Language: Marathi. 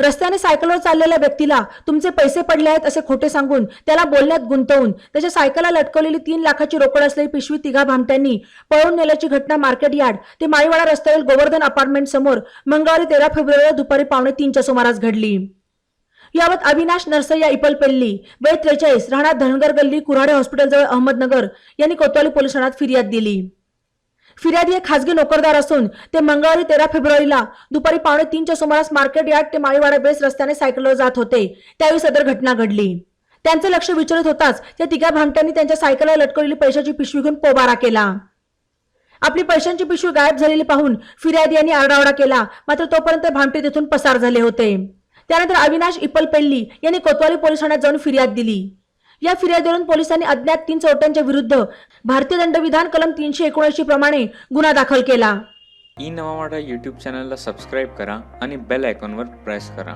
रस्त्याने सायकलवर चाललेल्या व्यक्तीला तुमचे पैसे पडले आहेत असे खोटे सांगून त्याला बोलण्यात गुंतवून त्याच्या सायकलला लटकवलेली तीन लाखाची रोकड असलेली पिशवी तिघा भामट्यांनी पळून नेल्याची घटना मार्केट यार्ड ते माळीवाडा रस्त्यावरील गोवर्धन अपार्टमेंट समोर मंगळवारी तेरा फेब्रुवारीला दुपारी पावणे तीनच्या सुमारास घडली. यावत अविनाश नरसय्या इपलपेल्ली वय त्रेचाळीस राहणार धनगर गल्ली कुऱ्हाडे हॉस्पिटलजवळ अहमदनगर यांनी कोतवाली पोलीस ठाण्यात फिर्याद दिली. फिर्यादी हे खासगी नोकरदार असून ते मंगळवारी तेरा फेब्रुवारीला दुपारी पावणे तीनच्या सुमारास मार्केट यार्ड ते माळीवाडा बेस रस्त्याने सायकलवर जात होते. त्यावेळी सदर घटना घडली. त्यांचं लक्ष विचलित होताच त्या तिघा भामट्यांनी त्यांच्या सायकलला लटकवलेली पैशाची पिशवी घेऊन पोबारा केला. आपली पैशांची पिशवी गायब झालेली पाहून फिर्यादी यांनी आरडाओरडा केला. मात्र तोपर्यंत भामटे तिथून पसार झाले होते. त्यानंतर अविनाश इपलपेल्ली यांनी कोतवाली पोलीस ठाण्यात जाऊन फिर्याद दिली. या फिर्यादीवरून पोलिसांनी अज्ञात तीन चोरट्यांच्या विरुद्ध भारतीय दंडविधान कलम तीनशे एकोणऐंशी प्रमाणे गुन्हा दाखल केला. ई नवा मराठा यूट्यूब चॅनलला सबस्क्राईब करा आणि बेल आयकॉनवर प्रेस करा.